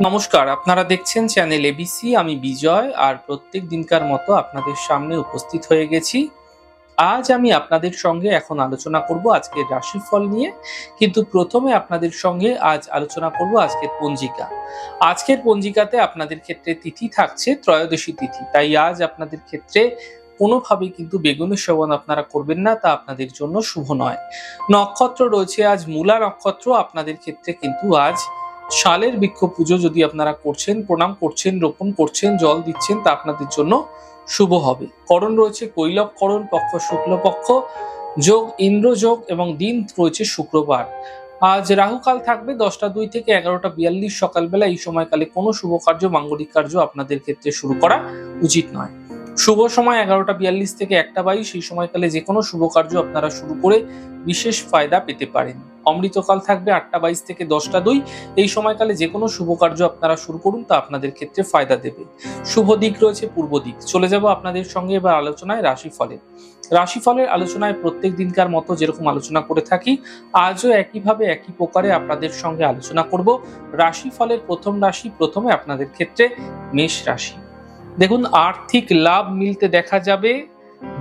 নমস্কার, আপনারা দেখছেন চ্যানেল এবিসি আমি বিজয়, আর প্রত্যেক দিনকার মতো আপনাদের সামনে উপস্থিত হয়ে গেছি। আজ আমি আপনাদের সঙ্গে এখন আলোচনা করব আজকের রাশিফল নিয়ে, কিন্তু প্রথমে আপনাদের সঙ্গে আজ আলোচনা করব আজকের পঞ্জিকা। আজকের পঞ্জিকাতে আপনাদের ক্ষেত্রে তিথি থাকছে ত্রয়োদশী তিথি, তাই আজ আপনাদের ক্ষেত্রে কোনোভাবেই কিন্তু বেগুনের সেবন আপনারা করবেন না, তা আপনাদের জন্য শুভ নয়। নক্ষত্র রয়েছে আজ, মূলা নক্ষত্র আপনাদের ক্ষেত্রে কিন্তু আজ শালের বৃক্ষ পুজো যদি আপনারা করছেন, প্রণাম করছেন, রোপণ করছেন, জল দিচ্ছেন, তা আপনাদের জন্য শুভ হবে। করণ রয়েছে কৈলব করণ, পক্ষ শুক্লপক্ষ যোগ ইন্দ্রযোগ এবং দিন রয়েছে শুক্রবার। আজ রাহুকাল থাকবে দশটা দুই থেকে এগারোটা বিয়াল্লিশ সকালবেলা। এই সময়কালে কোনো শুভ কার্য, মাঙ্গলিক কার্য আপনাদের ক্ষেত্রে শুরু করা উচিত নয়। শুভ সময় এগারোটা বিয়াল্লিশ থেকে একটা বাইশ, এই সময়কালে যে কোনো শুভ কার্য আপনারা শুরু করে বিশেষ ফায়দা পেতে পারেন। অমৃতকাল থাকবে আটটা বাইশ থেকে দশটা দুই, এই সময়কালে যে কোনো শুভ কার্য আপনারা শুরু করুন, তা আপনাদের ক্ষেত্রে ফায়দা দেবে। শুভ দিক রয়েছে পূর্ব দিক, চলে যাব আপনাদের সঙ্গে এবার আলোচনায় রাশিফলে রাশিফলের আলোচনায় প্রত্যেক দিনকার মতো যেরকম আলোচনা করে থাকি, আজও একইভাবে একই প্রকারে আপনাদের সঙ্গে আলোচনা করব। রাশিফলের প্রথম রাশি প্রথমে আপনাদের ক্ষেত্রে মেষ রাশি। দেখুন, আর্থিক লাভ মিলতে দেখা যাবে,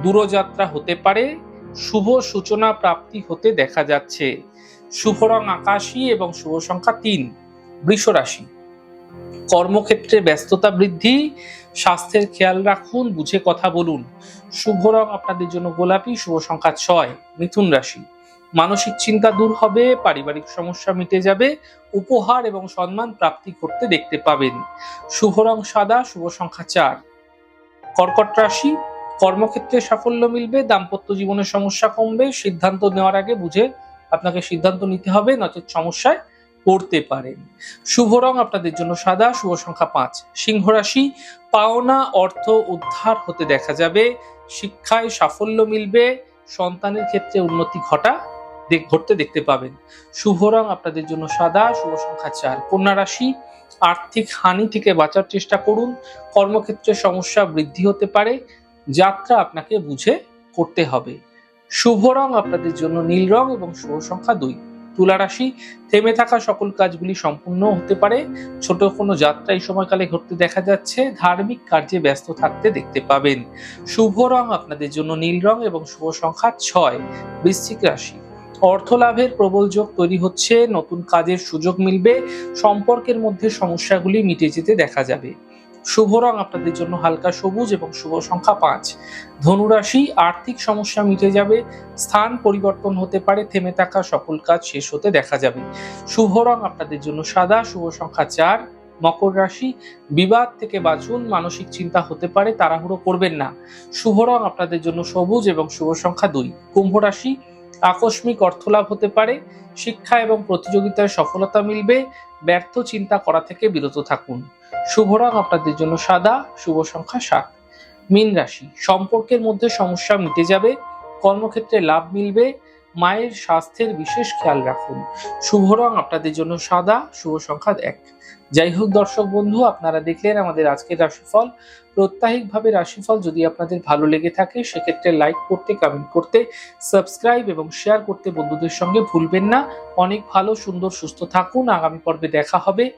দূরযাত্রা হতে পারে, শুভ সূচনা প্রাপ্তি হতে দেখা যাচ্ছে। শুভ রং আকাশী এবং শুভ সংখ্যা তিন, বৃষ রাশি। কর্মক্ষেত্রে ব্যস্ততা বৃদ্ধি, স্বাস্থ্যের খেয়াল রাখুন, বুঝে কথা বলুন। শুভ রং আপনাদের জন্য গোলাপি, শুভ সংখ্যা ছয়, মিথুন রাশি। মানসিক চিন্তা দূর হবে, পারিবারিক সমস্যা মিটে যাবে, উপহার এবং সম্মান প্রাপ্তি করতে দেখতে পাবেন। শুভ রং সাদা, শুভ সংখ্যা চার। কর্কট রাশি, কর্মক্ষেত্রে সাফল্য মিলবে, দাম্পত্য জীবনের সমস্যা কমবে, সিদ্ধান্ত নেওয়ার আগে বুঝে আপনাকে সিদ্ধান্ত নিতে হবে, নচেত সমস্যায় পড়তে পারেন। শুভ রং আপনাদের জন্য সাদা, শুভ সংখ্যা পাঁচ। সিংহ রাশি, পাওনা, অর্থ, উদ্ধার হতে দেখা যাবে, শিক্ষায় সাফল্য মিলবে, সন্তানের ক্ষেত্রে উন্নতি ঘটা ঘটতে দেখতে পাবেন। শুভ রং আপনাদের জন্য সাদা, শুভ সংখ্যা চার। কন্যা রাশি, আর্থিক হানি থেকে বাঁচার চেষ্টা করুন। কর্মক্ষেত্রে সমস্যা বৃদ্ধি হতে পারে। যাত্রা আপনাকে বুঝে করতে হবে। শুভ রং আপনাদের জন্য নীল রং এবং শুভ সংখ্যা দুই। তুলা রাশি, থেমে থাকা সকল কাজগুলি সম্পূর্ণ হতে পারে। ছোট কোনো যাত্রা এই সময়কালে ঘটতে দেখা যাচ্ছে। ধার্মিক কার্যে ব্যস্ত থাকতে দেখতে পাবেন। শুভ রং আপনাদের জন্য নীল রং এবং শুভ সংখ্যা ছয়। বৃশ্চিক রাশি। অর্থ লাভের প্রবল যোগ তৈরি হচ্ছে, নতুন কাজের সুযোগ মিলবে, সম্পর্কের মধ্যে সমস্যাগুলি মিটে যেতে দেখা যাবে। শুভ রং আপনাদের জন্য হালকা সবুজ এবং শুভ সংখ্যা পাঁচ। ধনুরাশি, আর্থিক সমস্যা মিটে যাবে, স্থান পরিবর্তন হতে পারে, থেমে থাকা সকল কাজ শেষ হতে দেখা যাবে। শুভ রং আপনাদের জন্য সাদা, শুভ সংখ্যা চার। মকর রাশি, বিবাদ থেকে বাঁচুন, মানসিক চিন্তা হতে পারে, তাড়াহুড়ো করবেন না। শুভ রং আপনাদের জন্য সবুজ এবং শুভ সংখ্যা দুই। কুম্ভ রাশি আকস্মিক অর্থলাভ হতে পারে, শিক্ষা এবং প্রতিযোগিতায় সফলতা মিলবে, ব্যর্থ চিন্তা করা থেকে বিরত থাকুন। শুভ রং আপনাদের জন্য সাদা, শুভ সংখ্যা সাত। মীন রাশি, সম্পর্কের মধ্যে সমস্যা মিটে যাবে, কর্মক্ষেত্রে লাভ মিলবে মায়ের স্বাস্থ্যের বিশেষ খেয়াল রাখুন। শুভ রং আপনাদের জন্য সাদা, শুভ সংখ্যা এক। যাই হোক দর্শক বন্ধু, আপনারা দেখলেন আমাদের আজকের রাশিফল। প্রত্যাহিকভাবে রাশিফল যদি আপনাদের ভালো লেগে থাকে, সেক্ষেত্রে লাইক করতে কমেন্ট করতে সাবস্ক্রাইব এবং শেয়ার করতে বন্ধুদের সঙ্গে ভুলবেন না। অনেক ভালো, সুন্দর, সুস্থ থাকুন। আগামী পর্বে দেখা হবে।